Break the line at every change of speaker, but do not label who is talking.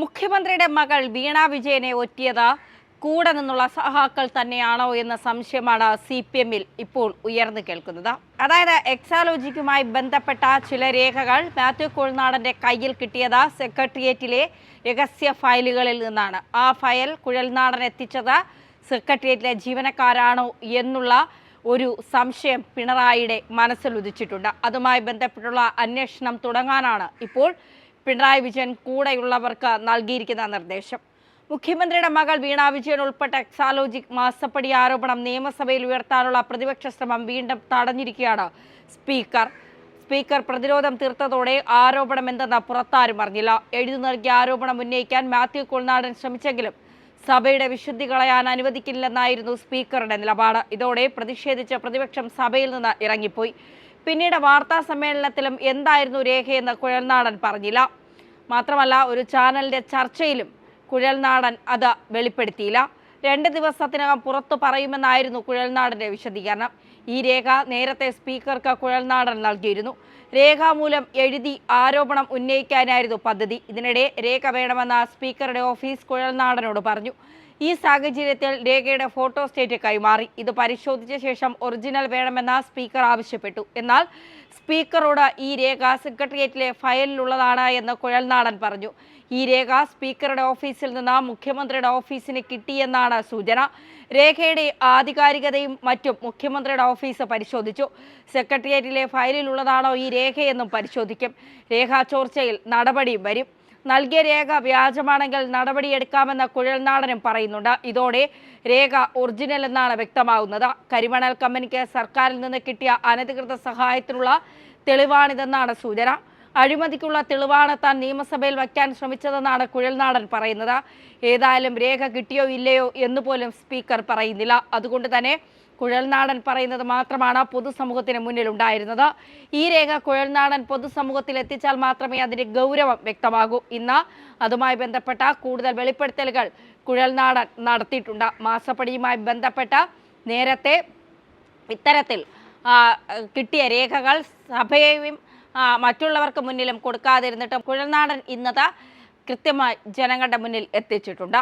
മുഖ്യമന്ത്രിയുടെ മകൾ വീണ വിജയനെ ഒറ്റിയത് കൂടെ നിന്നുള്ള സഹാക്കൾ തന്നെയാണോ എന്ന സംശയമാണ് സി പി എമ്മിൽ ഇപ്പോൾ ഉയർന്നു കേൾക്കുന്നത്. അതായത് എക്സാലോജിക്കുമായി ബന്ധപ്പെട്ട ചില രേഖകൾ മാത്യു കുഴൽനാടന്റെ കയ്യിൽ കിട്ടിയത് സെക്രട്ടേറിയറ്റിലെ രഹസ്യ ഫയലുകളിൽ നിന്നാണ്. ആ ഫയൽ കുഴൽനാടൻ എത്തിച്ചത് സെക്രട്ടേറിയറ്റിലെ ജീവനക്കാരാണോ എന്നുള്ള ഒരു സംശയം പിണറായിയുടെ മനസ്സിൽ ഉദിച്ചിട്ടുണ്ട്. അതുമായി ബന്ധപ്പെട്ടുള്ള അന്വേഷണം തുടങ്ങാനാണ് ഇപ്പോൾ പിണറായി വിജയൻ കൂടെയുള്ളവർക്ക് നൽകിയിരിക്കുന്ന നിർദ്ദേശം. മുഖ്യമന്ത്രിയുടെ മകൾ വീണ വിജയൻ ഉൾപ്പെട്ട എക്സാലോജിക് മാസപ്പടി ആരോപണം നിയമസഭയിൽ ഉയർത്താനുള്ള പ്രതിപക്ഷ ശ്രമം വീണ്ടും തടഞ്ഞിരിക്കുകയാണ് സ്പീക്കർ. സ്പീക്കർ പ്രതിരോധം തീർത്തതോടെ ആരോപണം എന്തെന്ന് പുറത്താരും അറിഞ്ഞില്ല. എഴുതി നൽകിയ ആരോപണം ഉന്നയിക്കാൻ മാത്യു കുൾനാടൻ ശ്രമിച്ചെങ്കിലും സഭയുടെ വിശുദ്ധി കളയാൻ അനുവദിക്കില്ലെന്നായിരുന്നു സ്പീക്കറുടെ നിലപാട്. ഇതോടെ പ്രതിഷേധിച്ച പ്രതിപക്ഷം സഭയിൽ നിന്ന് ഇറങ്ങിപ്പോയി. പിന്നീട് വാർത്താ സമ്മേളനത്തിലും എന്തായിരുന്നു രേഖയെന്ന് കുഴൽനാടൻ പറഞ്ഞില്ല. മാത്രമല്ല ഒരു ചാനലിന്റെ ചർച്ചയിലും കുഴൽനാടൻ അത് വെളിപ്പെടുത്തിയില്ല. രണ്ട് ദിവസത്തിനകം പുറത്തു പറയുമെന്നായിരുന്നു കുഴൽനാടന്റെ വിശദീകരണം. ഈ രേഖ നേരത്തെ സ്പീക്കർക്ക് കുഴൽനാടൻ നൽകിയിരുന്നു. രേഖാമൂലം എഴുതി ആരോപണം ഉന്നയിക്കാനായിരുന്നു പദ്ധതി. ഇതിനിടെ രേഖ വേണമെന്ന സ്പീക്കറുടെ ഓഫീസ് കുഴൽനാടനോട് പറഞ്ഞു. ഈ സാഹചര്യത്തിൽ രേഖയുടെ ഫോട്ടോ സ്റ്റേറ്റ് കൈമാറി ഇത് പരിശോധിച്ച ശേഷം ഒറിജിനൽ വേണമെന്ന് സ്പീക്കർ ആവശ്യപ്പെട്ടു. എന്നാൽ സ്പീക്കറോട് ഈ രേഖ സെക്രട്ടേറിയറ്റിലെ ഫയലിലുള്ളതാണ് എന്ന് കുഴൽനാടൻ പറഞ്ഞു. ഈ രേഖ സ്പീക്കറുടെ ഓഫീസിൽ നിന്ന് മുഖ്യമന്ത്രിയുടെ ഓഫീസിന് കിട്ടിയെന്നാണ് സൂചന. രേഖയുടെ ആധികാരികതയും മറ്റും മുഖ്യമന്ത്രിയുടെ ഓഫീസ് പരിശോധിച്ചു. സെക്രട്ടേറിയറ്റിലെ ഫയലിലുള്ളതാണോ ഈ രേഖയെന്നും പരിശോധിക്കും. രേഖാ ചോർച്ചയിൽ നടപടിയും വരും. നൽകിയ രേഖ വ്യാജമാണെങ്കിൽ നടപടിയെടുക്കാമെന്ന് കുഴൽനാടനും പറയുന്നുണ്ട്. ഇതോടെ രേഖ ഒറിജിനൽ എന്നാണ് വ്യക്തമാകുന്നത് കരിമണൽ കമ്പനിക്ക് സർക്കാരിൽ നിന്ന് കിട്ടിയ അനധികൃത സഹായത്തിനുള്ള തെളിവാണിതെന്നാണ് സൂചന. അഴിമതിക്കുള്ള തെളിവാണ് താൻ നിയമസഭയിൽ വയ്ക്കാൻ ശ്രമിച്ചതെന്നാണ് കുഴൽനാടൻ പറയുന്നത്. ഏതായാലും രേഖ കിട്ടിയോ ഇല്ലയോ എന്ന് പോലും സ്പീക്കർ പറയുന്നില്ല. അതുകൊണ്ട് തന്നെ കുഴൽനാടൻ പറയുന്നത് മാത്രമാണ് പൊതുസമൂഹത്തിന് മുന്നിൽ ഉണ്ടായിരുന്നത് ഈ രേഖ കുഴൽനാടൻ പൊതുസമൂഹത്തിൽ എത്തിച്ചാൽ മാത്രമേ അതിന്റെ ഗൗരവം വ്യക്തമാകൂ. ഇന്ന് അതുമായി ബന്ധപ്പെട്ട കൂടുതൽ വെളിപ്പെടുത്തലുകൾ കുഴൽനാടൻ നടത്തിയിട്ടുണ്ട്. മാസപ്പടിയുമായി ബന്ധപ്പെട്ട നേരത്തെ ഇത്തരത്തിൽ കിട്ടിയ രേഖകൾ സഭയെയും മറ്റുള്ളവർക്ക് മുന്നിലും കൊടുക്കാതിരുന്നിട്ടും കുഴൽനാടൻ ഇന്നത് കൃത്യമായി ജനങ്ങളുടെ മുന്നിൽ എത്തിച്ചിട്ടുണ്ട്.